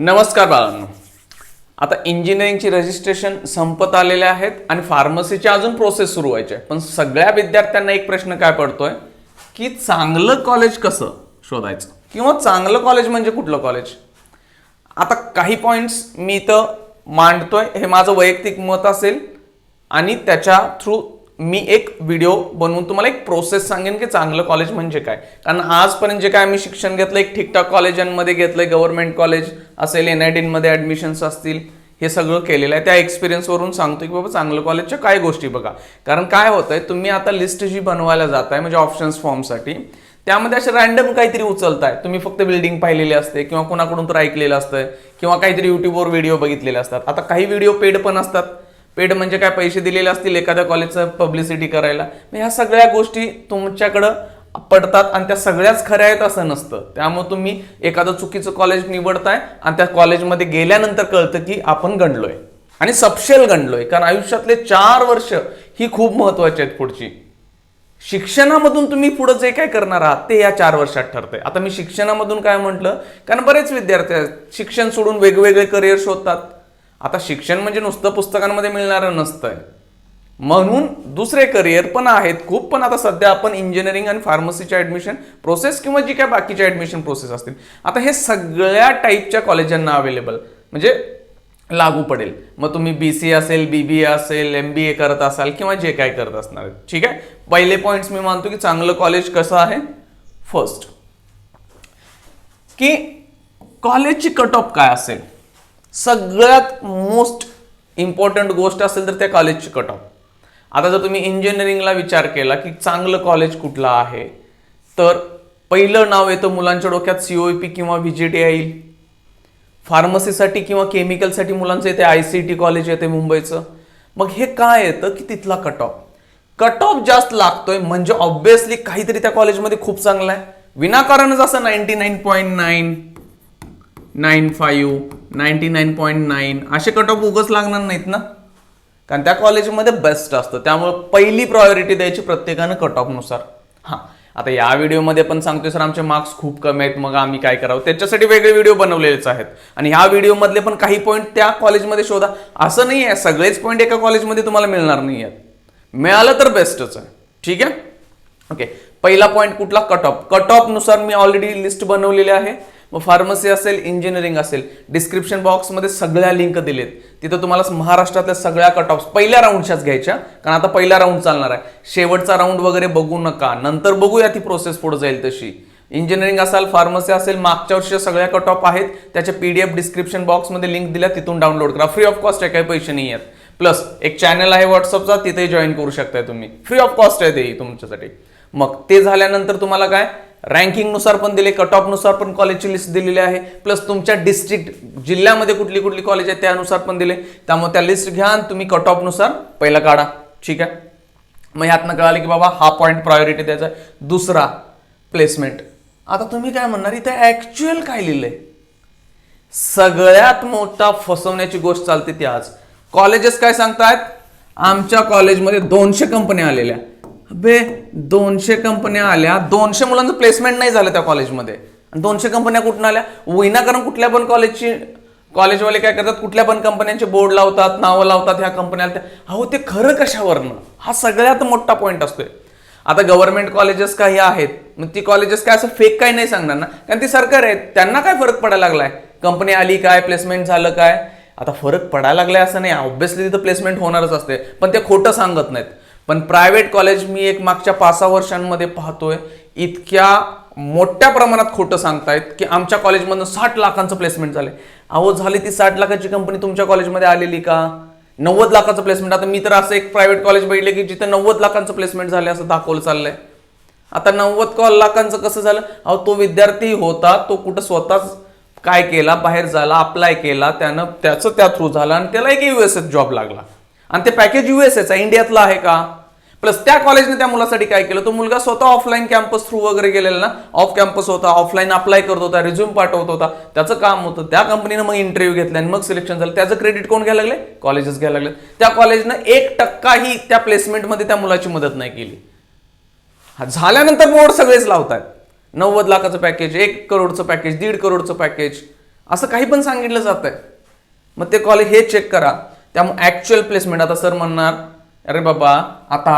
नमस्कार बाळांनो. आता इंजिनिअरिंगची रजिस्ट्रेशन संपत आलेले आहेत आणि फार्मसीची अजून प्रोसेस सुरू व्हायची आहे पण सगळ्या विद्यार्थ्यांना एक प्रश्न काय पडतोय? की चांगलं कॉलेज कसं शोधायचं? किंवा चांगलं कॉलेज म्हणजे कुठलं कॉलेज आता काही पॉईंट्स मी इथं मांडतोय. हे माझं वैयक्तिक मत असेल आणि त्याच्या थ्रू मी एक व्हिडिओ बनवून तुम्हाला एक प्रोसेस सांगेन की चांगलं कॉलेज म्हणजे काय. कारण आजपर्यंत जे काय मी शिक्षण घेतलं एक ठीकठाक कॉलेजांमध्ये घेतलंय गव्हर्नमेंट कॉलेज असेल एन आय डीमध्ये ॲडमिशन्स असतील हे सगळं केलेलं आहे. त्या एक्सपिरियन्सवरून सांगतो की बाबा चांगलं कॉलेजच्या काय गोष्टी बघा. कारण काय होतंय तुम्ही आता लिस्ट जी बनवायला आहे म्हणजे ऑप्शन्स फॉर्मसाठी त्यामध्ये असे रॅन्डम काहीतरी उचलताय. तुम्ही फक्त बिल्डिंग पाहिलेली असते किंवा कोणाकडून तर ऐकलेलं असतं किंवा काहीतरी युट्यूबवर व्हिडिओ बघितलेले असतात. आता काही व्हिडिओ पेड पण असतात. पेड म्हणजे काय पैसे दिलेले असतील एखाद्या कॉलेजचं पब्लिसिटी करायला. मग ह्या सगळ्या गोष्टी तुमच्याकडं पडतात आणि त्या सगळ्याच खऱ्या आहेत असं नसतं. त्यामुळे तुम्ही एखादं चुकीचं कॉलेज निवडताय आणि त्या कॉलेजमध्ये गेल्यानंतर कळतं की आपण गणलोय. आणि सपशेल गणलोय. कारण आयुष्यातले चार वर्ष ही खूप महत्वाची आहेत पुढची. शिक्षणामधून तुम्ही पुढे जे काय करणार आहात ते या चार वर्षात ठरतंय. आता मी शिक्षणामधून काय म्हटलं? कारण बरेच विद्यार्थी आहेत. शिक्षण सोडून वेगवेगळे करिअर शोधतात. आता शिक्षण म्हणजे नुसतं पुस्तकांमध्ये मिळणारं नसतंय. म्हणून दुसरे करिअर पण आहेत खूप पण आता सध्या आपण इंजिनिअरिंग आणि फार्मसीच्या ॲडमिशन प्रोसेस किंवा जी काय बाकीच्या ॲडमिशन प्रोसेस असतील आता हे सगळ्या टाईपच्या कॉलेजांना अवेलेबल म्हणजे लागू पडेल. मग तुम्ही बी सी असेल बी बी ए असेल एम बी ए करत असाल किंवा जे काय करत असणार ठीक आहे? पहिले पॉईंट्स मी मानतो की चांगलं कॉलेज कसं आहे? फर्स्ट की कॉलेजची कट ऑफ काय असेल? सगळ्यात मोस्ट इम्पॉर्टंट गोष्ट असेल तर त्या कॉलेजची कट ऑफ आता जर तुम्ही इंजिनिअरिंगला विचार केला की चांगलं कॉलेज कुठलं आहे तर पहिलं नाव येतं मुलांच्या डोक्यात सी ओ पी किंवा व्ही जी टी येईल. फार्मसीसाठी किंवा केमिकलसाठी मुलांचं येते आय सी टी कॉलेज येते मुंबईचं. मग हे काय येतं की तिथला कट ऑफ कट ऑफ जास्त लागतोय म्हणजे ऑब्व्हियसली काहीतरी त्या कॉलेजमध्ये खूप चांगलं आहे. विनाकारणच असं ninety nine point nine nine five ninety nine point nine. असे कट ऑफ उगच लागणार नाहीत ना? कारण त्या कॉलेजमध्ये बेस्ट असतं. त्यामुळे पहिली प्रायोरिटी द्यायची प्रत्येकानं कट ऑफनुसार हां. आता या व्हिडिओमध्ये पण सांगतोय सर आमचे मार्क्स खूप कमी आहेत. मग आम्ही काय करावं? त्याच्यासाठी वेगळे व्हिडिओ बनवलेलेच आहेत. आणि ह्या व्हिडिओमधले पण काही पॉईंट त्या कॉलेजमध्ये शोधा. असं नाही आहे. सगळेच पॉईंट एका कॉलेजमध्ये तुम्हाला मिळणार नाही आहेत. मिळालं तर बेस्टच आहे. ठीक आहे? ओके पहिला पॉईंट कुठला? कट ऑफ कट ऑफनुसार मी ऑलरेडी लिस्ट बनवलेली आहे. मग फार्मसी असेल इंजिनिअरिंग असेल डिस्क्रिप्शन बॉक्समध्ये सगळ्या लिंक दिलेत. तिथं तुम्हाला महाराष्ट्रातल्या सगळ्या कट ऑफ पहिल्या राऊंडच्याच घ्यायच्या कारण आता पहिला राऊंड चालणार आहे. शेवटचा राऊंड वगैरे बघू नका नंतर बघूया ती प्रोसेस पुढे जाईल तशी. इंजिनिअरिंग असाल फार्मसी असेल मागच्या वर्षी सगळ्या कट ऑफ आहेत त्याच्या पीडीएफ डिस्क्रिप्शन बॉक्समध्ये लिंक दिल्या तिथून डाउनलोड करा. फ्री ऑफ कॉस्ट आहे काही पैसे नाही आहेत. प्लस एक चॅनल आहे व्हॉट्सअपचा तिथेही जॉईन करू शकताय तुम्ही. फ्री ऑफ कॉस्ट आहे ते तुमच्यासाठी. मग ते झाल्यानंतर तुम्हाला काय? रँकिंगनुसार पण दिले कट ऑफनुसार पण कॉलेजची लिस्ट दिलेली आहे. प्लस तुमच्या डिस्ट्रिक्ट जिल्ह्यामध्ये कुठली कुठली कॉलेज आहे त्यानुसार पण दिले. त्यामुळे त्या लिस्ट घ्या आणि तुम्ही कट ऑफनुसार पहिला काढा. ठीक आहे? मग ह्यातनं कळालं की बाबा हा पॉईंट प्रायोरिटी द्यायचा आहे. दुसरा प्लेसमेंट आता तुम्ही काय म्हणणार? इथे ऍक्च्युअल काय लिहिलंय? सगळ्यात मोठा फसवण्याची गोष्ट चालते ती आज. कॉलेजेस काय सांगतायत? आमच्या कॉलेजमध्ये दोनशे कंपन्या आलेल्या बे दोनशे कंपन्या आल्या. दोनशे मुलांचं प्लेसमेंट नाही झालं त्या कॉलेजमध्ये आणि दोनशे कंपन्या कुठून आल्या? विनाकारण कुठल्या पण कॉलेजची कॉलेजवाले काय करतात? कुठल्या पण कंपन्यांचे बोर्ड लावतात नावं लावतात ह्या कंपन्याला अहो ते खरं कशावरनं? हा सगळ्यात मोठा पॉईंट असतोय. आता गव्हर्नमेंट कॉलेजेस काही आहेत. मग ती कॉलेजेस काय असं फेक काही नाही सांगणार ना? कारण ती सरकार आहेत. त्यांना काय फरक पडायला लागलाय? कंपनी आली काय? प्लेसमेंट झालं काय? आता फरक पडायला लागलाय असं नाही. ऑब्व्हियसली तिथं प्लेसमेंट होणारच असते. पण ते खोटं सांगत नाहीत. पण प्रायव्हेट कॉलेज मी एक मागच्या पाच सहा वर्षांमध्ये पाहतोय इतक्या मोठ्या प्रमाणात खोटं सांगतायत की आमच्या कॉलेजमधनं साठ लाखांचं प्लेसमेंट झाले अहो झाली ती साठ लाखाची कंपनी तुमच्या कॉलेजमध्ये आलेली का? नव्वद लाखाचं प्लेसमेंट आता मी तर असं एक प्रायव्हेट कॉलेज बघितलं की जिथे नव्वद लाखांचं प्लेसमेंट झालं असं दाखवलं चाललंय. आता नव्वद कॉल लाखांचं कसं झालं? अहो तो विद्यार्थी होता तो कुठं स्वतःच काय केला बाहेर झाला अप्लाय केला त्यानं त्याचं त्या थ्रू झालं आणि त्याला एक युएस जॉब लागला. आणि ते पॅकेज युएसएचा इंडियातला आहे का? प्लस त्या कॉलेजने त्या मुलासाठी काय केलं? तो मुलगा स्वतः ऑफलाईन कॅम्पस थ्रू वगैरे गेलेला ना. ऑफ कॅम्पस होता ऑफलाईन अप्लाय करत होता रिझ्यूम पाठवत होता. त्याचं काम होतं. त्या कंपनीनं मग इंटरव्ह्यू घेतला आणि मग सिलेक्शन झालं. त्याचं क्रेडिट कोण घ्यायला लागले? कॉलेजेस घ्यायला लागले. त्या कॉलेजनं एक टक्काही त्या प्लेसमेंटमध्ये त्या मुलाची मदत नाही केली. हा, झाल्यानंतर बोर्ड सगळेच लावतात. नव्वद लाखाचं पॅकेज एक करोडचं पॅकेज दीड करोडचं पॅकेज असं काही पण सांगितलं जात आहे मग ते कॉलेज हे चेक करा. त्यामुळे ऍक्च्युअल प्लेसमेंट आता सर म्हणणार अरे बाबा आता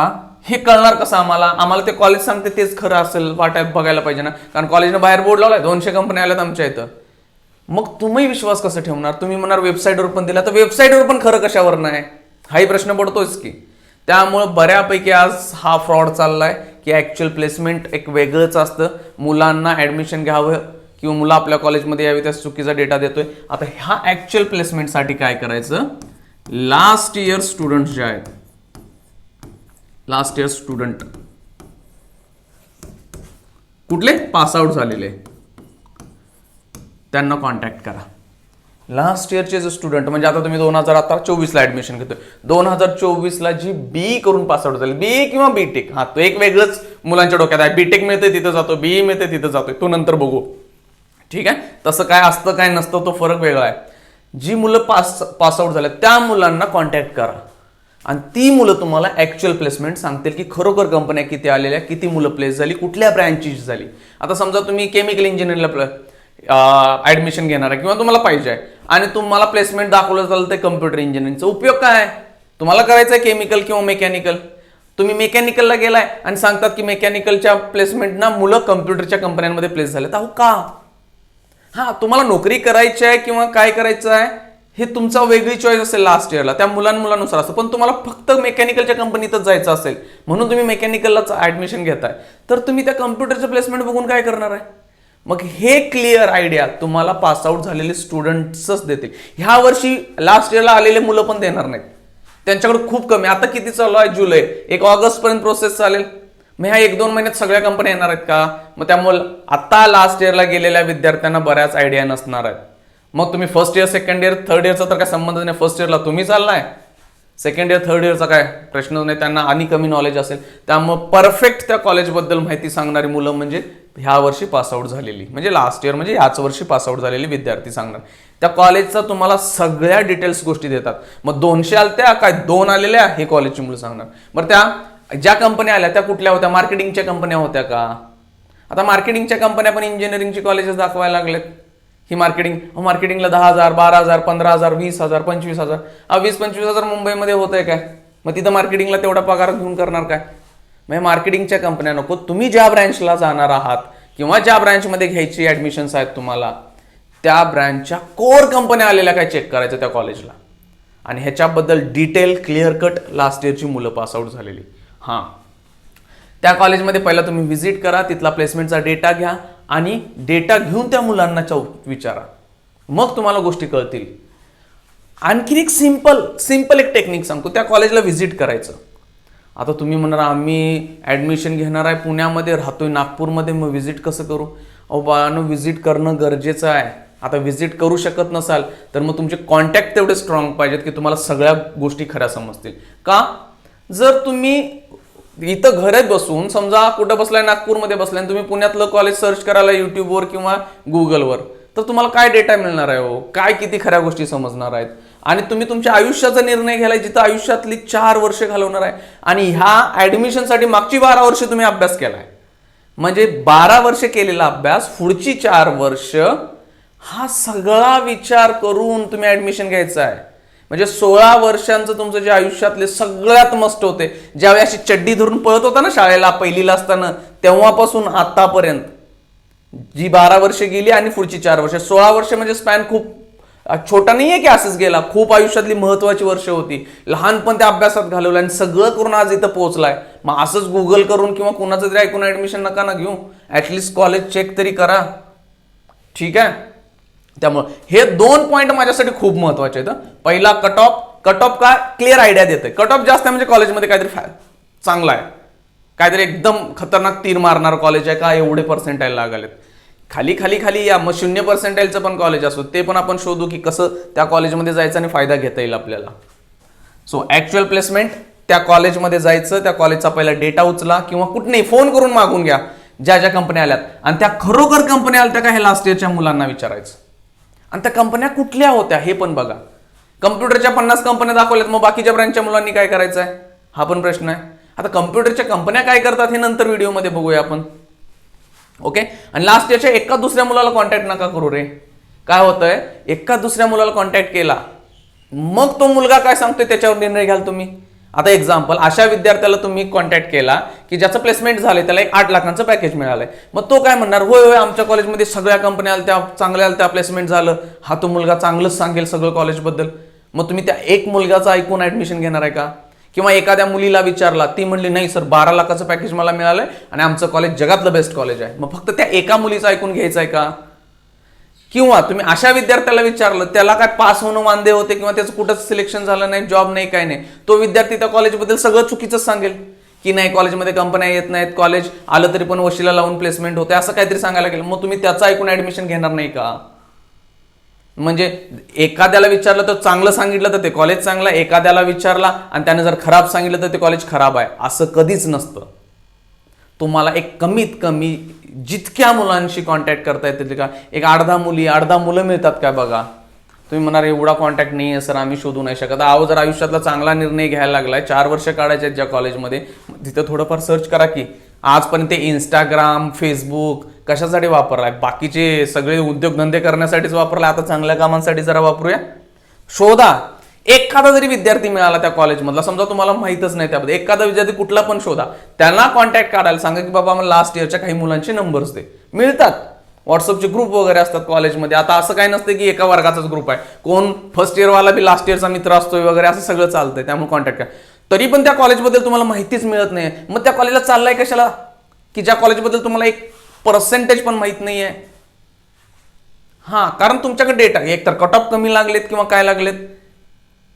हे कळणार कसं आम्हाला? आम्हाला ते कॉलेज सांगते तेच खरं असेल वाटाय बघायला पाहिजे ना. कारण कॉलेजनं बाहेर बोर्ड लावलाय दोनशे कंपन्या आल्यात आमच्या इथं. मग तुम्ही विश्वास कसं ठेवणार? तुम्ही म्हणणार वेबसाईटवर पण दिला तर वेबसाईटवर पण खरं कशावर नाही? हाही प्रश्न पडतोच की. त्यामुळं बऱ्यापैकी आज हा फ्रॉड चाललाय की ॲक्च्युअल प्लेसमेंट एक वेगळंच असतं. मुलांना ॲडमिशन घ्यावं किंवा मुलं आपल्या कॉलेजमध्ये यावी त्या चुकीचा डेटा देतोय. आता ह्या ॲक्च्युअल प्लेसमेंटसाठी काय करायचं? लास्ट इयर स्टुडंट जे आहेत लास्ट इयर स्टुडंट कुठले? पास आउट झालेले. त्यांना कॉन्टॅक्ट करा. लास्ट इयरचे जे स्टुडंट म्हणजे आता तुम्ही दोन हजार आता चोवीसला ऍडमिशन घेतोय. दोन हजार चोवीसला जी बी करून पासआउट झाली बी किंवा बी टेक हा तो एक वेगळंच मुलांच्या डोक्यात आहे. बी टेक मिळते तिथं जातो बी मिळते तिथं जातोय. तो नंतर बघू. ठीक आहे? तसं काय असतं काय नसतं तो फरक वेगळा आहे. जी मुलं पास पासआउट झाल्या त्या मुलांना कॉन्टॅक्ट करा. आणि ती मुलं तुम्हाला ऍक्च्युअल प्लेसमेंट सांगतील की खरोखर कंपन्या किती आलेल्या किती मुलं प्लेस झाली कुठल्या ब्रँचची झाली. आता समजा तुम्ही केमिकल इंजिनिअरिंगला ऍडमिशन घेणार आहे किंवा तुम्हाला पाहिजे आहे. आणि तुम्हाला प्लेसमेंट दाखवलं चालतं ते कम्प्युटर इंजिनिअरिंगचा उपयोग काय आहे? तुम्हाला करायचं आहे केमिकल किंवा मेकॅनिकल तुम्ही मेकॅनिकलला गेलाय आणि सांगतात की मेकॅनिकलच्या प्लेसमेंट ना मुलं कम्प्युटरच्या कंपन्यांमध्ये प्लेस झालेत. अहो का? हा तुम्हाला नोकरी करायची आहे किंवा काय करायचं आहे? हे तुमचा वेगळी चॉईस असेल लास्ट इयरला त्या मुलां मुलांनुसार असतं पण तुम्हाला फक्त मेकॅनिकलच्या कंपनीतच जायचं असेल. म्हणून तुम्ही मेकॅनिकललाच ऍडमिशन घेताय. तर तुम्ही त्या कम्प्युटरचं प्लेसमेंट बघून काय करणार आहे? मग हे क्लिअर आयडिया तुम्हाला पास आउट झालेले स्टुडंट्सच देतील. ह्या वर्षी लास्ट इयरला आलेले मुलं पण देणार नाहीत. त्यांच्याकडे खूप कमी. आता किती चालू आहे? जुलै. एक ऑगस्ट पर्यंत प्रोसेस चालेल. मग ह्या एक दोन महिन्यात सगळ्या कंपन्या येणार आहेत का? मग त्यामुळे आता लास्ट इयरला गेलेल्या विद्यार्थ्यांना बऱ्याच आयडिया नसणार आहेत. मग तुम्ही first year second year third इयरचा तर काय संबंध नाही. फर्स्ट इयरला तुम्ही चाललाय. सेकंड इयर थर्ड इयरचा काय प्रश्न नाही. त्यांना आणि कमी नॉलेज असेल. त्यामुळे परफेक्ट त्या कॉलेजबद्दल माहिती सांगणारी मुलं म्हणजे ह्या वर्षी पासआउट झालेली. म्हणजे लास्ट इयर म्हणजे याच वर्षी पासआउट झालेली विद्यार्थी सांगणार. त्या कॉलेजचा तुम्हाला सगळ्या डिटेल्स गोष्टी देतात. मग दोनशे आलत्या काय दोन आलेल्या हे कॉलेजची मुलं सांगणार. बरं त्या ज्या कंपन्या आल्या त्या कुठल्या होत्या? मार्केटिंगच्या कंपन्या होत्या का? आता मार्केटिंगच्या कंपन्या पण इंजिनिअरिंगची कॉलेजेस दाखवायला लागलेत. ही मार्केटिंग मार्केटिंगला दहा हजार बारा हजार पंधरा हजार वीस हजार पंचवीस हजार. हा वीस पंचवीस हजार मुंबईमध्ये होत आहे काय? मग तिथं मार्केटिंगला तेवढा पगार घेऊन करणार काय? म्हणजे मार्केटिंगच्या कंपन्या नको. तुम्ही ज्या ब्रँचला जाणार आहात किंवा ज्या ब्रँचमध्ये घ्यायची ऍडमिशन्स आहेत तुम्हाला त्या ब्रँचच्या कोर कंपन्या आलेल्या काय चेक करायचं त्या कॉलेजला आणि ह्याच्याबद्दल डिटेल क्लिअर कट लास्ट इयरची मुलं पासआउट झालेली. हां. त्या कॉलेजमध्ये पहिला तुम्ही व्हिजिट करा तिथला प्लेसमेंटचा डेटा घ्या आणि डेटा घेऊन त्या मुलांना चौ विचारा. मग तुम्हाला गोष्टी कळतील. आणखीन एक सिंपल सिंपल एक टेक्निक सांगतो. त्या कॉलेजला व्हिजिट करायचं. आता तुम्ही म्हणणार आम्ही ॲडमिशन घेणार आहे पुण्यामध्ये राहतोय नागपूरमध्ये मग व्हिजिट कसं करू? अहो बाळानं व्हिजिट करणं गरजेचं आहे. आता व्हिजिट करू शकत नसाल तर मग तुमचे कॉन्टॅक्ट तेवढे स्ट्रॉंग पाहिजेत की तुम्हाला सगळ्या गोष्टी खऱ्या समजतील. का? जर तुम्ही इथं घरात बसून समजा कुठं बसलाय नागपूरमध्ये बसलाय आणि तुम्ही पुण्यातलं कॉलेज सर्च करायला युट्यूबवर किंवा गुगलवर तर तुम्हाला काय डेटा मिळणार आहे हो? काय किती खऱ्या गोष्टी समजणार आहेत? आणि तुम्ही तुमच्या आयुष्याचा निर्णय घ्यायला जिथं आयुष्यातली चार वर्ष घालवणार आहे आणि ह्या ॲडमिशनसाठी मागची बारा वर्ष तुम्ही अभ्यास केलाय. म्हणजे बारा वर्ष केलेला अभ्यास पुढची चार वर्ष हा सगळा विचार करून तुम्ही ऍडमिशन घ्यायचा आहे. म्हणजे सोळा वर्षांचं तुमचं जे आयुष्यातले सगळ्यात मस्त होते ज्यावेळी अशी चड्डी धरून पळत होता ना शाळेला पहिलीला असताना तेव्हापासून आतापर्यंत. जी बारा वर्षे गेली आणि पुढची चार वर्ष. सोळा वर्ष म्हणजे स्पॅन खूप छोटा नाही आहे की असंच गेला. खूप आयुष्यातली महत्वाची वर्ष होती. लहानपण त्या अभ्यासात घालवलं आणि सगळं करून आज इथं पोहोचलाय. मग असंच गुगल करून किंवा कुणाचं तरी ऐकून ऍडमिशन नका ना घेऊ. ऍटलिस्ट कॉलेज चेक तरी करा. ठीक आहे? त्यामुळं हे दोन पॉईंट माझ्यासाठी खूप महत्त्वाचे आहेत पहिला कट ऑफ कट ऑफ का क्लिअर आयडिया देते कट ऑफ जास्त आहे म्हणजे कॉलेजमध्ये काहीतरी फॅ चांगला आहे. काहीतरी एकदम खतरनाक तीर मारणार कॉलेज आहे का? एवढे पर्सेंटाईल लागलेत. खाली खाली खाली या मग शून्य पर्सेंटाईलचं पण कॉलेज असो ते पण आपण शोधू की कसं त्या कॉलेजमध्ये जायचं आणि फायदा घेता येईल आपल्याला. सो ॲक्च्युअल प्लेसमेंट त्या कॉलेजमध्ये जायचं त्या कॉलेजचा पहिला डेटा उचला किंवा कुठेही फोन करून मागून घ्या ज्या ज्या कंपन्या आल्यात. आणि त्या खरोखर कंपन्या आल्या का हे लास्ट इयरच्या मुलांना विचारायचं. आणि त्या कंपन्या कुठल्या होत्या हे पण बघा. कम्प्युटरच्या पन्नास कंपन्या दाखवल्यात मग बाकीच्या ब्रँचच्या मुलांनी काय करायचं आहे हा पण प्रश्न आहे. आता कम्प्युटरच्या कंपन्या काय करतात हे नंतर व्हिडिओमध्ये बघूया आपण. ओके आणि लास्ट इयरच्या एका दुसऱ्या मुलाला कॉन्टॅक्ट नका करू रे. काय होतंय? एका दुसऱ्या मुलाला कॉन्टॅक्ट केला. मग तो मुलगा काय सांगतोय? त्याच्यावर निर्णय घ्याल तुम्ही. आता एक्झाम्पल अशा विद्यार्थ्याला तुम्ही कॉन्टॅक्ट केला की ज्याचं प्लेसमेंट झालंय त्याला एक आठ लाखांचं पॅकेज मिळालंय. मग तो काय म्हणणार? होय होय आमच्या कॉलेजमध्ये सगळ्या कंपन्या आल्या त्या चांगल्या आल्या त्या प्लेसमेंट झालं. हा तो मुलगा चांगलंच सांगेल सगळं कॉलेजबद्दल मग तुम्ही त्या एक मुलगाचं ऐकून ऍडमिशन घेणार आहे का? किंवा एखाद्या मुलीला विचारला ती म्हणली नाही सर बारा लाखाचं पॅकेज मला मिळालंय आणि आमचं कॉलेज जगातलं बेस्ट कॉलेज आहे. मग फक्त त्या एका मुलीचं ऐकून घ्यायचं आहे का? किंवा तुम्ही अशा विद्यार्थ्याला विचारलं त्याला काय पास होणं वांदे होते किंवा त्याचं कुठंच सिलेक्शन झालं नाही जॉब नाही काय नाही तो विद्यार्थी त्या कॉलेजबद्दल सगळं चुकीचं सांगेल. की नाही कॉलेजमध्ये कंपन्या येत नाहीत कॉलेज आलं तरी पण वशिला लावून प्लेसमेंट होते असं काहीतरी सांगायला गेलं. मग तुम्ही त्याचं ऐकून ऍडमिशन घेणार नाही का? म्हणजे एखाद्याला विचारलं तर चांगलं सांगितलं तर ते कॉलेज चांगलं एखाद्याला विचारला आणि त्याने जर खराब सांगितलं तर ते कॉलेज खराब आहे. असं कधीच नसतं. तुम्हाला एक कमीत कमी जितक्या मुलांशी कॉन्टॅक्ट करता येतील का? एक अर्धा मुली अर्धा मुलं मिळतात काय बघा? तुम्ही म्हणाल एवढा कॉन्टॅक्ट नाही आहे सर आम्ही शोधू नाही शकत. अहो जर आयुष्यातला चांगला निर्णय घ्यायला लागलाय चार वर्ष काढायचे आहेत ज्या कॉलेजमध्ये तिथं थोडंफार सर्च करा की आजपर्यंत ते इंस्टाग्राम फेसबुक कशासाठी वापरलाय? बाकीचे सगळे उद्योगधंदे करण्यासाठीच वापरलाय? आता चांगल्या कामांसाठी जरा वापरूया? शोधा. एखादा जरी विद्यार्थी मिळाला त्या कॉलेजमधला समजा तुम्हाला माहीतच नाही त्याबद्दल एखादा विद्यार्थी कुठला पण शोधा त्यांना कॉन्टॅक्ट काढायला सांगा की बाबा मला लास्ट इयरच्या काही मुलांचे नंबर्स दे. मिळतात. व्हॉट्सअपचे ग्रुप वगैरे असतात कॉलेजमध्ये. आता असं काय नसतं की एका वर्गाचाच ग्रुप आहे. कोण फर्स्ट इयरवाला बी लास्ट इयरचा मित्र असतोय वगैरे असं सगळं चालतंय. त्यामुळे कॉन्टॅक्ट करा. तरी पण त्या कॉलेजबद्दल तुम्हाला माहितीच मिळत नाही. मग त्या कॉलेजला चाललाय कशाला? की ज्या कॉलेजबद्दल तुम्हाला एक पर्सेंटेज पण माहीत नाही आहे हां कारण तुमच्याकडे डेटा एक तर कट ऑफ कमी लागलेत किंवा काय लागलेत?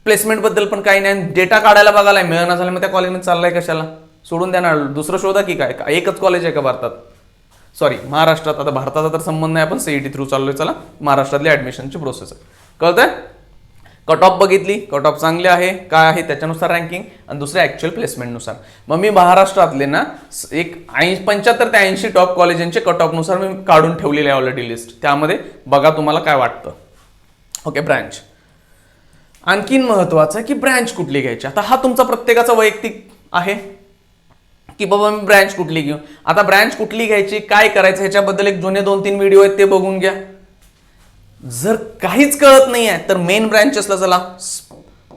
प्लेसमेंटबद्दल पण काही नाही. डेटा काढायला बघायला मिळणार झालं मग त्या कॉलेजमध्ये चाललाय कशाला? सोडून द्या ना दुसरं शोधा की काय? एकच कॉलेज आहे का भारतात? सॉरी महाराष्ट्रात. आता भारताचा तर संबंध नाही आपण. सीईटी थ्रू चाललोय. चला महाराष्ट्रातली ऍडमिशनची प्रोसेस आहे. कळतंय? कट ऑफ बघितली. कट ऑफ चांगले आहे. काय आहे? त्याच्यानुसार रँकिंग आणि दुसऱ्या ॲक्च्युअल प्लेसमेंटनुसार मग मी महाराष्ट्रातले ना एक ऐंशी पंच्याहत्तर ते ऐंशी टॉप कॉलेजांचे कट ऑफनुसार मी काढून ठेवलेले आहे ऑलरेडी लिस्ट त्यामध्ये बघा तुम्हाला काय वाटतं. ओके ब्रँच आणखीन महत्वाचं आहे की ब्रँच कुठली घ्यायची? आता हा तुमचा प्रत्येकाचा वैयक्तिक आहे की बाबा मी ब्रँच कुठली घेऊ? आता ब्रँच कुठली घ्यायची काय करायचं ह्याच्याबद्दल एक जुने दोन तीन व्हिडिओ आहेत ते बघून घ्या. जर काहीच कळत नाही आहे तर मेन ब्रँचेसला चला.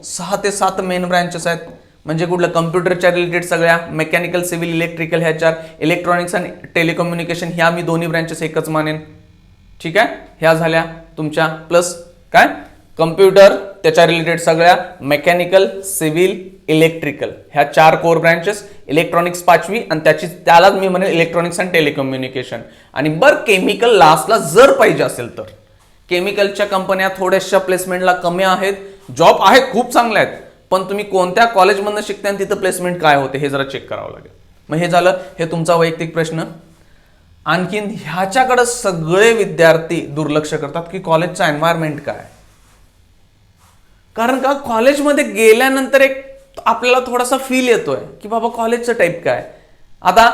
सहा ते सात मेन ब्रँचेस आहेत. म्हणजे कुठलं? कम्प्युटरच्या रिलेटेड सगळ्या मेकॅनिकल सिव्हिल इलेक्ट्रिकल ह्या चार इलेक्ट्रॉनिक्स आणि टेलिकम्युनिकेशन ह्या मी दोन्ही ब्रँचेस एकच मानेन. ठीक आहे? ह्या झाल्या तुमच्या. प्लस काय? कम्प्युटर त्याच्या रिलेटेड सगळ्या मेकॅनिकल सिव्हिल इलेक्ट्रिकल ह्या चार कोर ब्रँचेस इलेक्ट्रॉनिक्स पाचवी आणि त्याची त्यालाच मी म्हणेल इलेक्ट्रॉनिक्स अँड टेलिकम्युनिकेशन आणि बर केमिकल लास्टला जर पाहिजे असेल तर. केमिकलच्या कंपन्या थोड्याशा प्लेसमेंटला कमी आहेत. जॉब आहेत खूप चांगल्या आहेत. पण तुम्ही कोणत्या कॉलेजमधनं शिकता आणि तिथं प्लेसमेंट काय होते हे जरा चेक करावं लागेल. मग हे झालं हे तुमचा वैयक्तिक प्रश्न. आणखीन ह्याच्याकडे सगळे विद्यार्थी दुर्लक्ष करतात की कॉलेजचा एन्व्हायरमेंट काय? कारण का कॉलेजमध्ये गेल्यानंतर एक आपल्याला थोडासा फील येतोय की बाबा कॉलेजचं टाईप काय. आता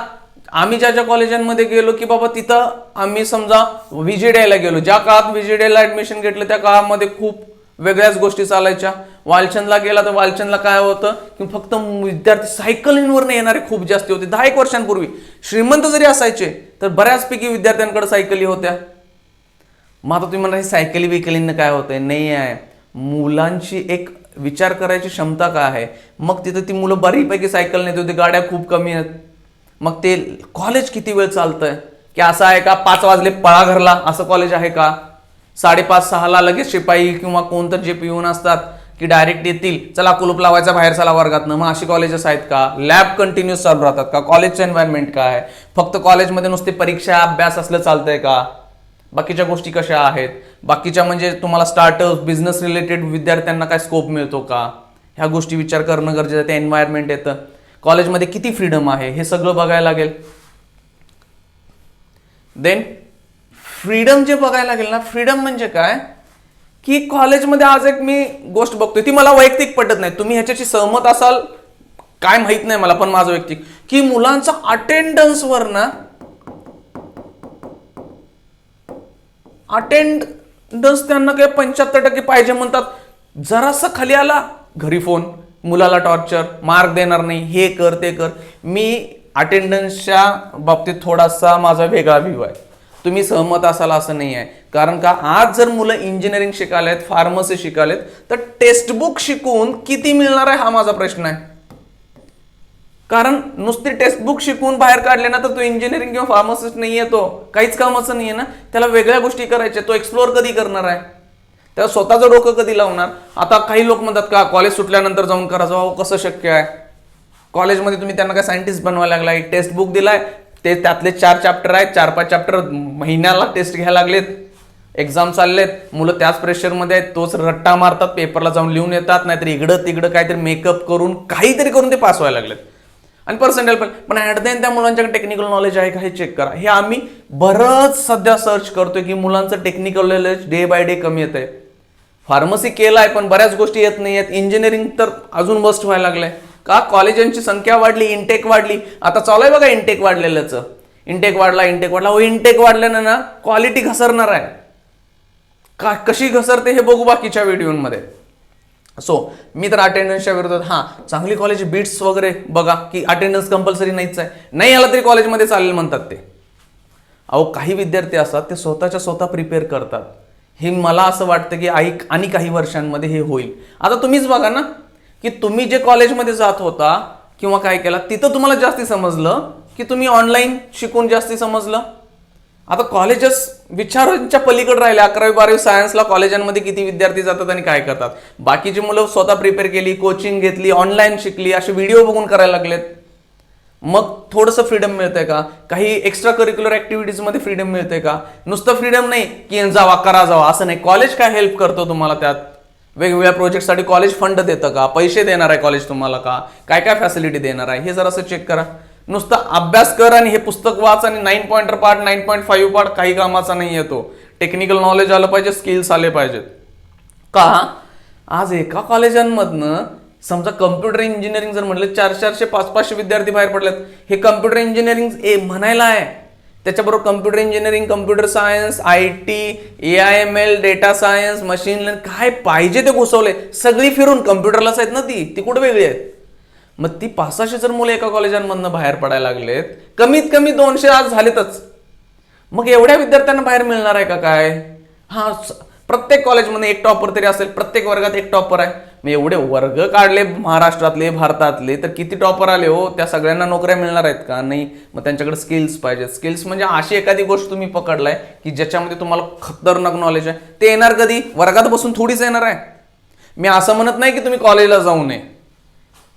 आम्ही ज्या ज्या कॉलेजांमध्ये गेलो की बाबा तिथं आम्ही समजा व्हिजिडेला गेलो. ज्या काळात व्हिजिडेला ऍडमिशन घेतलं त्या काळामध्ये खूप वेगळ्याच गोष्टी चालायच्या. वालचंदला गेला तर वालचंदला काय होतं की फक्त विद्यार्थी सायकलींवर येणारे खूप जास्त होते. दहा एक वर्षांपूर्वी. श्रीमंत जरी असायचे तर बऱ्याचपैकी विद्यार्थ्यांकडे सायकली होत्या. मग आता तुम्ही म्हणा सायकली बिकलींना काय होतंय? नाही आहे. मुलांची एक विचार करायची क्षमता काय आहे? मग तिथं ती मुलं बरीपैकी सायकल नेत होती गाड्या खूप कमी आहेत. मग ते कॉलेज किती वेळ चालतंय? की असं आहे का पाच वाजले पळा घरला असं कॉलेज आहे का? साडेपाच सहाला लगेच शिपाई किंवा कोणतं जे पिऊन असतात की डायरेक्ट येतील चला कुलूप लावायचा बाहेर चला वर्गातनं मग अशी कॉलेजेस आहेत का? लॅब कंटिन्यूस चालू राहतात का? कॉलेजचं एन्व्हायरमेंट काय आहे? फक्त कॉलेजमध्ये नुसते परीक्षा अभ्यास असलं चालतंय का? बाकीच्या गोष्टी कशा आहेत? बाकीच्या म्हणजे तुम्हाला स्टार्टअप बिझनेस रिलेटेड विद्यार्थ्यांना काय स्कोप मिळतो का? ह्या गोष्टी विचार करणं गरजेचं आहे. ते एन्व्हायरमेंट येतं. कॉलेजमध्ये किती फ्रीडम आहे? हे सगळं बघायला लागेल. देन फ्रीडम जे बघायला लागेल ना फ्रीडम म्हणजे काय? की कॉलेजमध्ये आज एक मी गोष्ट बघतोय. ती मला वैयक्तिक पटत नाही. तुम्ही ह्याच्याशी सहमत असाल? काय माहीत नाही मला पण माझं वैयक्तिक. की मुलांचा अटेंडन्सवर ना अटेंडन्स त्यांना काही पंच्याहत्तर टक्के पाहिजे म्हणतात. जरासं खाली आला घरी फोन मुलाला टॉर्चर मार्क देणार नाही. हे कर ते कर. मी अटेंडन्सच्या बाबतीत थोडासा माझा वेगळा व्ह्यू आहे. तुम्ही सहमत असाल असं नाही आहे. कारण का आज जर मुलं इंजिनिअरिंग शिकालेत फार्मसी शिकालेत तर टेक्स्टबुक शिकून किती मिळणार आहे हा माझा प्रश्न आहे. कारण नुसती टेक्स्टबुक शिकून बाहेर काढले ना तर तो इंजिनिअरिंग किंवा फार्मसिस्ट नाही आहे तो. काहीच कामाचं नाही आहे ना. त्याला वेगळ्या गोष्टी करायच्या तो एक्सप्लोअर कधी करणार आहे? त्याला स्वतःचं डोकं कधी लावणार? आता काही लोक म्हणतात का कॉलेज सुटल्यानंतर जाऊन करा जाऊ कसं शक्य आहे? कॉलेजमध्ये तुम्ही त्यांना काय सायंटिस्ट बनवायला लागलाय? टेक्स्ट बुक दिलाय. ते त्यातले चार चॅप्टर आहेत. चार पाच चॅप्टर महिन्याला टेस्ट घ्यायला लागलेत. एक्झाम चाललेत. मुलं त्याच प्रेशरमध्ये आहेत. तोच रट्टा मारतात. पेपरला जाऊन लिहून येतात. नाहीतर इकडं तिकडं काहीतरी मेकअप करून काहीतरी करून ते पास व्हायला लागलेत. आणि पर्सेंटेज पण. पण ॲट द त्या मुलांच्याकडे टेक्निकल नॉलेज आहे का हे चेक करा. हे आम्ही बरंच सध्या सर्च करतोय की मुलांचं technical knowledge day by day कमी येत आहे फार्मसी केलाय पण बऱ्याच गोष्टी येत नाही आहेत इंजिनिअरिंग तर अजून बस्ट व्हायला लागलंय. का? कॉलेजांची संख्या वाढली इनटेक वाढली. आता चालू आहे बघा इंटेक वाढलेल्याचं. इंटेक वाढला इंटेक वाढला. हो इनटेक वाढल्यानं ना क्वालिटी घसरणार आहे. का? कशी घसरते हे बघू बाकीच्या व्हिडिओमध्ये सो मी तर अटेंडन्सच्या विरोधात हां चांगली कॉलेज बीट्स वगैरे बघा की अटेंडन्स कंपल्सरी नाहीच आहे. नाही आला तरी कॉलेजमध्ये चालेल म्हणतात ते. अहो काही विद्यार्थी असतात ते स्वतःच्या स्वतः प्रिपेअर करतात. हे मला असं वाटतं की आई आणि काही वर्षांमध्ये हे होईल. आता तुम्हीच बघा ना की तुम्ही जे कॉलेजमध्ये जात होता किंवा काय केला तिथं तुम्हाला जास्ती समजलं की तुम्ही ऑनलाईन शिकून जास्ती समजलं? आता कॉलेजेस विचारांच्या पलीकडे राहिले अकरावी बारावी सायन्सला कॉलेजांमध्ये किती विद्यार्थी जातात आणि काय करतात? बाकीची मुलं स्वतः प्रिपेअर केली कोचिंग घेतली ऑनलाईन शिकली असे व्हिडिओ बघून करायला लागलेत. मग थोडंसं फ्रीडम मिळतंय का? काही एक्स्ट्रा करिक्युलर ॲक्टिव्हिटीजमध्ये फ्रीडम मिळतंय का? नुसतं फ्रीडम नाही की जावा करा जावा असं नाही. कॉलेज काय हेल्प करतो तुम्हाला त्यात? वेगवेगळ्या प्रोजेक्टसाठी कॉलेज फंड देतं का? पैसे देणार आहे कॉलेज तुम्हाला का? काय काय फॅसिलिटी देणार आहे? हे जरासं चेक करा. नुसतं अभ्यास कर आणि हे पुस्तक वाच आणि nine pointer part nine point five part काही कामाचा नाही येतो टेक्निकल नॉलेज आलं पाहिजे स्किल्स आले पाहिजेत. का? आज एका कॉलेजांमधनं समजा कम्प्युटर इंजिनिअरिंग जर म्हटलं चार चारशे पाच पाचशे विद्यार्थी बाहेर पडलेत. हे कम्प्युटर इंजिनिअरिंग ए म्हणायला आहे. त्याच्याबरोबर computer engineering computer science I T A I M L data science machine learning काय पाहिजे ते घुसवले सगळी फिरून कम्प्युटरलाच आहेत ना ती. ती कुठं वेगळी आहेत? मग ती पाच जर मुलं एका कॉलेजांमधनं बाहेर पडायला लागलेत कमीत कमी दोनशे आज झालेतच. मग एवढ्या विद्यार्थ्यांना बाहेर मिळणार आहे का काय? हा प्रत्येक कॉलेजमध्ये एक टॉपर तरी असेल प्रत्येक वर्गात एक टॉपर आहे. मग एवढे वर्ग काढले महाराष्ट्रातले भारतातले तर किती टॉपर आले हो? त्या सगळ्यांना नोकऱ्या मिळणार आहेत का? नाही. मग त्यांच्याकडे स्किल्स पाहिजेत. स्किल्स म्हणजे अशी एखादी गोष्ट तुम्ही पकडलाय की ज्याच्यामध्ये तुम्हाला खतरनाक नॉलेज आहे. ते येणार कधी? वर्गात बसून थोडीच येणार आहे. मी असं म्हणत नाही की तुम्ही कॉलेजला जाऊ नये.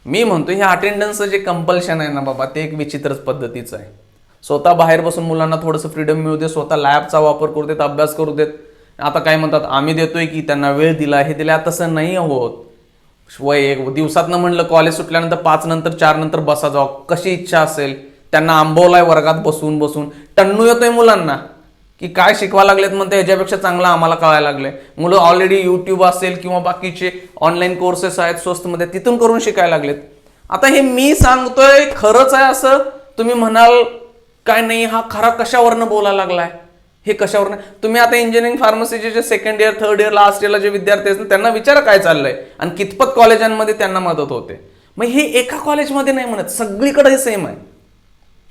मी म्हणतो हे अटेंडन्सचं जे कंपल्शन आहे ना बाबा ते एक विचित्रच पद्धतीचं आहे. स्वतः बाहेर बसून मुलांना थोडंसं फ्रीडम मिळू दे स्वतः लॅबचा वापर करू देत अभ्यास करू देत. आता काय म्हणतात आम्ही देतोय की त्यांना वेळ दिला हे दिला तसं नाही होत. वय एक दिवसातनं म्हणलं कॉलेज सुटल्यानंतर पाच नंतर चार नंतर बसा जाऊ कशी इच्छा असेल त्यांना आंबवलाय वर्गात बसून बसून. टन्नू येतोय मुलांना. की काय शिकवा लागलेत म्हणते याच्यापेक्षा चांगलं आम्हाला कळायला लागले मुलं ऑलरेडी युट्यूब असेल किंवा बाकीचे ऑनलाईन कोर्सेस आहेत स्वस्तमध्ये तिथून करून शिकायला लागलेत. आता हे मी सांगतोय खरंच आहे असं? तुम्ही म्हणाल काय नाही हा खरा कशावरनं बोलायला लागलाय? हे कशावरनं? तुम्ही आता इंजिनिअरिंग फार्मसीचे जे second year third year last इयरला जे विद्यार्थी आहेत ना, त्यांना विचारा काय चाललंय. आणि कितपत कॉलेजांमध्ये त्यांना मदत होते. मग हे एका कॉलेजमध्ये नाही म्हणत सगळीकडे हे सेम आहे.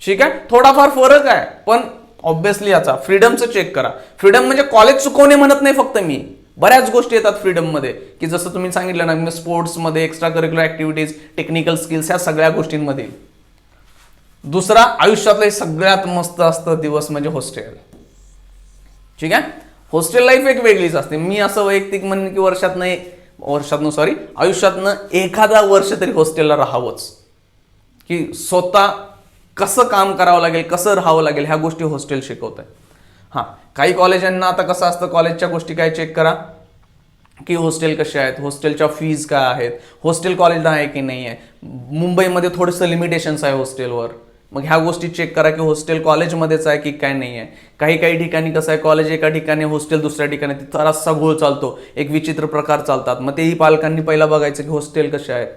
ठीक आहे? थोडाफार फरक आहे. पण ऑब्व्हियसली याचा. फ्रीडमचं चेक करा. फ्रीडम म्हणजे कॉलेज चुकवणे म्हणत नाही फक्त मी. बऱ्याच गोष्टी येतात फ्रीडममध्ये की जसं तुम्ही सांगितलं ना स्पोर्ट्समध्ये extra curricular activities technical skills ह्या सगळ्या गोष्टींमध्ये. दुसरा आयुष्यातलं सगळ्यात मस्त असतं दिवस म्हणजे हॉस्टेल ठीक आहे? हॉस्टेल लाईफ एक वेगळीच असते. मी असं वैयक्तिक म्हणेन की वर्षातनं एक वर्षातनं सॉरी आयुष्यातनं एखादा वर्ष तरी हॉस्टेलला राहावंच. की स्वतः कसं काम करावं लागेल कसं राहावं लागेल ह्या गोष्टी हॉस्टेल शिकवत आहे हां काही कॉलेजांना आता कसं असतं कॉलेजच्या गोष्टी काय चेक करा की हॉस्टेल कसे आहेत हॉस्टेलच्या फीज काय आहेत हॉस्टेल कॉलेजला आहे की नाही आहे मुंबईमध्ये थोडंसं लिमिटेशन्स आहे हॉस्टेलवर. मग ह्या गोष्टी चेक करा की हॉस्टेल कॉलेजमध्येच आहे की काय नाही आहे काही काही ठिकाणी कसं आहे कॉलेज एका ठिकाणी हॉस्टेल दुसऱ्या ठिकाणी तिथं रस्सा घोळ चालतो एक विचित्र प्रकार चालतात. मग तेही पालकांनी पहिला बघायचं की हॉस्टेल कसे आहेत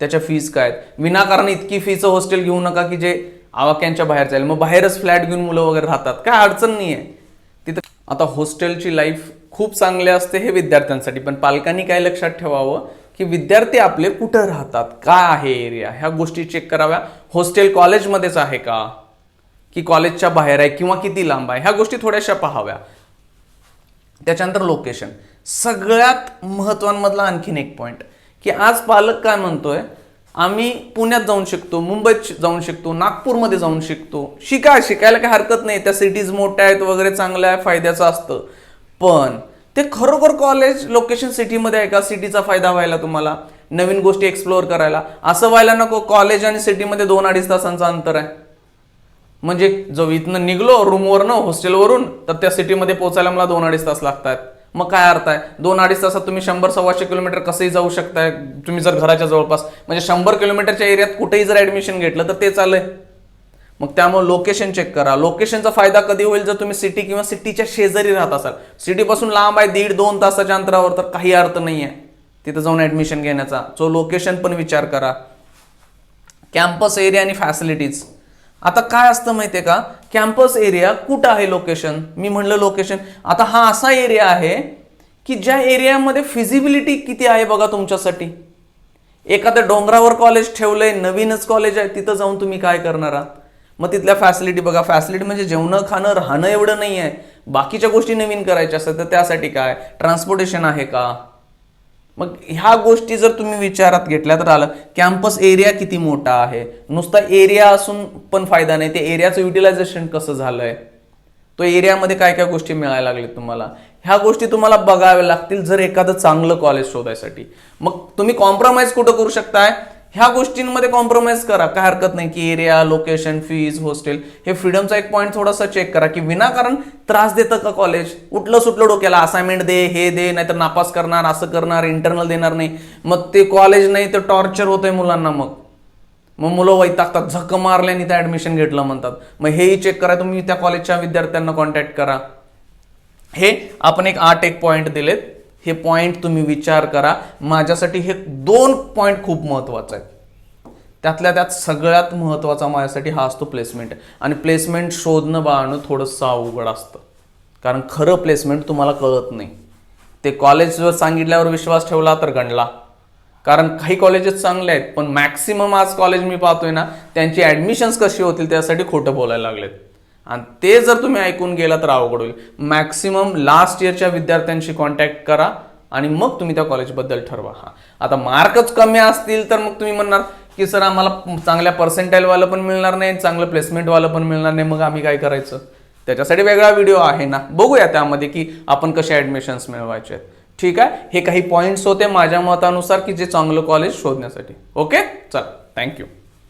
त्याच्या फीज काय आहेत. विनाकारण इतकी फीचं हॉस्टेल घेऊ नका की जे आवाक्यांच्या बाहेर जाईल मग बाहेरच फ्लॅट घेऊन मुलं वगैरे राहतात. काय अडचण नाही आहे तिथं आता हॉस्टेलची लाईफ खूप चांगली असते हे विद्यार्थ्यांसाठी पण पालकांनी काय लक्षात ठेवावं की विद्यार्थी आपले कुठं राहतात? काय आहे एरिया ह्या गोष्टी चेक कराव्या. हॉस्टेल कॉलेजमध्येच आहे का? की कॉलेजच्या बाहेर आहे किंवा किती लांब आहे? ह्या गोष्टी थोड्याशा पाहाव्या. त्याच्यानंतर लोकेशन सगळ्यात महत्वांमधला आणखीन एक पॉईंट की आज पालक काय म्हणतोय? आम्ही पुण्यात जाऊन शिकतो मुंबईत जाऊन शिकतो नागपूरमध्ये जाऊन शिकतो. शिका शिकायला काही हरकत नाही. त्या सिटीज मोठ्या आहेत वगैरे चांगल्या आहे फायद्याचं असतं. पण ते खरोखर कॉलेज लोकेशन सिटीमध्ये आहे का? सिटीचा फायदा व्हायला तुम्हाला? नवीन गोष्टी एक्सप्लोअर करायला. असं व्हायला नको. कॉलेज आणि सिटीमध्ये दोन अडीच तासांचं अंतर आहे. म्हणजे जो इथनं निघलो रूमवरनं हॉस्टेलवरून तर त्या सिटीमध्ये पोचायला मला दोन अडीच तास लागतात मग काय अर्थ आहे? दोन अडीच तासात तुम्ही शंभर सव्वाशे किलोमीटर कसंही जाऊ शकताय. तुम्ही जर घराच्या जवळपास म्हणजे शंभर किलोमीटरच्या एरियात कुठेही जर ऍडमिशन घेतलं तर ते चाललंय. मग त्यामुळे लोकेशन चेक करा. लोकेशनचा फायदा कधी होईल? जर तुम्ही सिटी किंवा सिटीच्या शेजारी राहत असाल. सिटीपासून लांब आहे दीड दोन तासाच्या अंतरावर तर काही अर्थ नाही आहे तिथं जाऊन ऍडमिशन घेण्याचा. सो लोकेशन पण विचार करा. कॅम्पस एरिया आणि फॅसिलिटीज आता काय असतं माहितीये का? कॅम्पस एरिया कुठं आहे लोकेशन मी म्हणलं लोकेशन आता हा असा एरिया आहे की ज्या एरियामध्ये फिजिबिलिटी किती आहे बघा तुमच्यासाठी. एखाद्या डोंगरावर कॉलेज ठेवलंय नवीनच कॉलेज आहे तिथं जाऊन तुम्ही काय करणार आहात? मग तिथल्या फॅसिलिटी बघा. फॅसिलिटी म्हणजे जेवणं खाणं राहणं एवढं नाही आहे बाकीच्या गोष्टी नवीन करायच्या असतात तर त्यासाठी काय? ट्रान्सपोर्टेशन आहे का? मग ह्या गोष्टी जर तुम्ही विचारात घेतल्या तर आलं कॅम्पस एरिया किती मोठा आहे? नुसता एरिया असून पण फायदा नाही. ते एरियाचं युटिलायझेशन कसं झालंय? तो एरियामध्ये काय काय गोष्टी मिळायला लागल्या तुम्हाला? ह्या गोष्टी तुम्हाला बघाव्या लागतील जर एखादं चांगलं कॉलेज शोधायसाठी. मग तुम्ही कॉम्प्रोमाइज कुठं करू शकताय? ह्या गोष्टींमध्ये कॉम्प्रोमाइज करा. काय हरकत नाही की एरिया लोकेशन फीज हॉस्टेल हे फ्रीडमचा एक पॉईंट थोडासा चेक करा की विनाकारण त्रास देतं का कॉलेज उठलं सुटलं डोक्याला असाइनमेंट दे हे दे नाहीतर नापास करणार असं करणार इंटरनल देणार नाही. मग ते कॉलेज नाही तर टॉर्चर होतंय मुलांना मग. मग मुलं वैतागतात झक मारल्याने त्या ऍडमिशन घेतलं म्हणतात. मग हेही चेक करा तुम्ही त्या कॉलेजच्या विद्यार्थ्यांना कॉन्टॅक्ट करा. हे आपण एक आठ एक पॉईंट दिलेत. हे पॉईंट तुम्ही विचार करा. माझ्यासाठी हे दोन पॉईंट खूप महत्त्वाचं आहेत. त्यातल्या त्यात सगळ्यात महत्त्वाचा माझ्यासाठी हा असतो प्लेसमेंट आणि प्लेसमेंट शोधणं बाळणं थोडंसं अवघड असतं. कारण खरं प्लेसमेंट तुम्हाला कळत नाही. ते कॉलेजवर सांगितल्यावर विश्वास ठेवला तर गणला. कारण काही कॉलेजेस चांगले आहेत पण मॅक्सिमम आज कॉलेज मी पाहतोय ना त्यांची ॲडमिशन्स कशी होतील त्यासाठी खोटं बोलायला लागलेत. आणि ते जर तुम्ही ऐकून गेला तर अवघड होईल. मॅक्सिमम लास्ट इयरच्या विद्यार्थ्यांशी कॉन्टॅक्ट करा आणि मग तुम्ही त्या कॉलेजबद्दल ठरवा. हा. आता मार्कच कमी असतील तर मग तुम्ही म्हणणार की सर आम्हाला चांगल्या पर्सेंटाईलवालं पण मिळणार नाही चांगलं प्लेसमेंटवालं पण मिळणार नाही मग आम्ही काय करायचं? त्याच्यासाठी वेगळा व्हिडिओ आहे ना. बघूया त्यामध्ये की आपण कसे ऍडमिशन्स मिळवायचे आहेत. ठीक आहे? हे काही पॉईंट्स होते माझ्या मतानुसार की जे चांगलं कॉलेज शोधण्यासाठी. ओके चला. थँक्यू